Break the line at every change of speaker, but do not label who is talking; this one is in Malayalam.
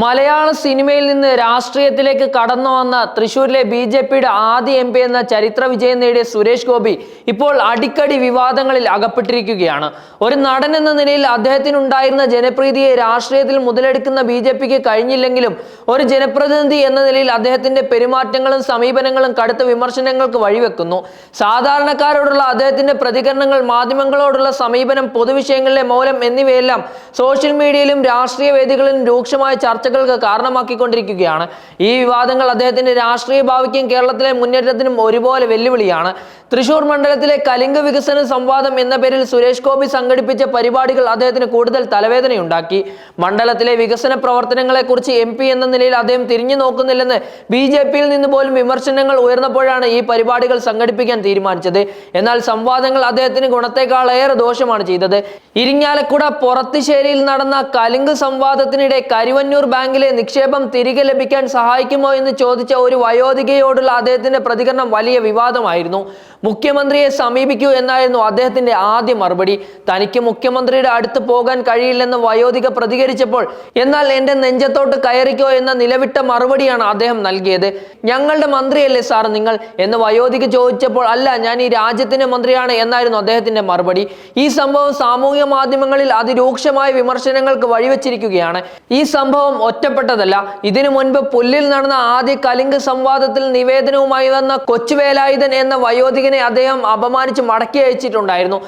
മലയാള സിനിമയിൽ നിന്ന് രാഷ്ട്രീയത്തിലേക്ക് കടന്നു വന്ന തൃശൂരിലെ ബി ജെ പിയുടെ ആദ്യ എം പി എന്ന ചരിത്ര വിജയം നേടിയ സുരേഷ് ഗോപി ഇപ്പോൾ അടിക്കടി വിവാദങ്ങളിൽ അകപ്പെട്ടിരിക്കുകയാണ്. ഒരു നടൻ എന്ന നിലയിൽ അദ്ദേഹത്തിനുണ്ടായിരുന്ന ജനപ്രീതിയെ രാഷ്ട്രീയത്തിൽ മുതലെടുക്കുന്ന ബി ജെ പിക്ക് കഴിഞ്ഞില്ലെങ്കിലും ഒരു ജനപ്രതിനിധി എന്ന നിലയിൽ അദ്ദേഹത്തിന്റെ പെരുമാറ്റങ്ങളും സമീപനങ്ങളും കടുത്ത വിമർശനങ്ങൾക്ക് വഴിവെക്കുന്നു. സാധാരണക്കാരോടുള്ള അദ്ദേഹത്തിന്റെ പ്രതികരണങ്ങൾ മാധ്യമങ്ങളോടുള്ള സമീപനം പൊതുവിഷയങ്ങളിലെ മൗലം എന്നിവയെല്ലാം സോഷ്യൽ മീഡിയയിലും രാഷ്ട്രീയ വേദികളിലും രൂക്ഷമായ ചർച്ചകൾക്ക് കാരണമാക്കിക്കൊണ്ടിരിക്കുകയാണ്. ഈ വിവാദങ്ങൾ അദ്ദേഹത്തിന്റെ രാഷ്ട്രീയ ഭാവിക്കും കേരളത്തിലെ മുന്നേറ്റത്തിനും ഒരുപോലെ വെല്ലുവിളിയാണ്. തൃശൂർ മണ്ഡലത്തിലെ കലിംഗ വികസന സംവാദം എന്ന പേരിൽ സുരേഷ് ഗോപി സംഘടിപ്പിച്ച പരിപാടികൾ അദ്ദേഹത്തിന് കൂടുതൽ തലവേദനയുണ്ടാക്കി. മണ്ഡലത്തിലെ വികസന പ്രവർത്തനങ്ങളെക്കുറിച്ച് എം പി എന്ന നിലയിൽ അദ്ദേഹം തിരിഞ്ഞു നോക്കുന്നില്ലെന്ന് ബി ജെ പിയിൽ നിന്ന് പോലും വിമർശനങ്ങൾ ഉയർന്നപ്പോഴാണ് ഈ പരിപാടികൾ സംഘടിപ്പിക്കാൻ തീരുമാനിച്ചത്. എന്നാൽ സംവാദങ്ങൾ അദ്ദേഹത്തിന് ഗുണത്തെക്കാളേറെ ദോഷമാണ് ചെയ്തത്. ഇരിങ്ങാലക്കുട പുറത്തുശ്ശേരിയിൽ നടന്ന കലിംഗ് സംവാദത്തിനിടെ കരുവന്നൂർ ബാങ്കിലെ നിക്ഷേപം തിരികെ ലഭിക്കാൻ സഹായിക്കുമോ എന്ന് ചോദിച്ച ഒരു വയോധികയോടുള്ള അദ്ദേഹത്തിന്റെ പ്രതികരണം വലിയ വിവാദമായിരുന്നു. മുഖ്യമന്ത്രിയെ സമീപിക്കൂ എന്നായിരുന്നു അദ്ദേഹത്തിന്റെ ആദ്യ മറുപടി. തനിക്ക് മുഖ്യമന്ത്രിയുടെ അടുത്ത് പോകാൻ കഴിയില്ലെന്ന് വയോധിക പ്രതികരിച്ചപ്പോൾ എന്നാൽ എന്റെ നെഞ്ചത്തോട്ട് കയറിക്കോ എന്ന നിലവിട്ട മറുപടിയാണ് അദ്ദേഹം നൽകിയത്. ഞങ്ങളുടെ മന്ത്രിയല്ലേ സാർ നിങ്ങൾ? എന്ന് വയോധിക ചോദിച്ചപ്പോൾ അല്ല ഞാൻ ഈ രാജ്യത്തിന്റെ മന്ത്രിയാണ് എന്നായിരുന്നു അദ്ദേഹത്തിന്റെ മറുപടി. ഈ സംഭവം സാമൂഹ്യ മാധ്യമങ്ങളിൽ അതിരൂക്ഷമായ വിമർശനങ്ങൾക്ക് വഴിവെച്ചിരിക്കുകയാണ്. ഈ സംഭവം ഒറ്റപ്പെട്ടതല്ല. ഇതിനു മുൻപ് പുല്ലിൽ നടന്ന ആദ്യ കലിംഗ് സംവാദത്തിൽ നിവേദനവുമായി വന്ന കൊച്ചുവേലായുധൻ എന്ന വയോധികനെ അദ്ദേഹം അപമാനിച്ച് മടക്കി അയച്ചിട്ടുണ്ടായിരുന്നു.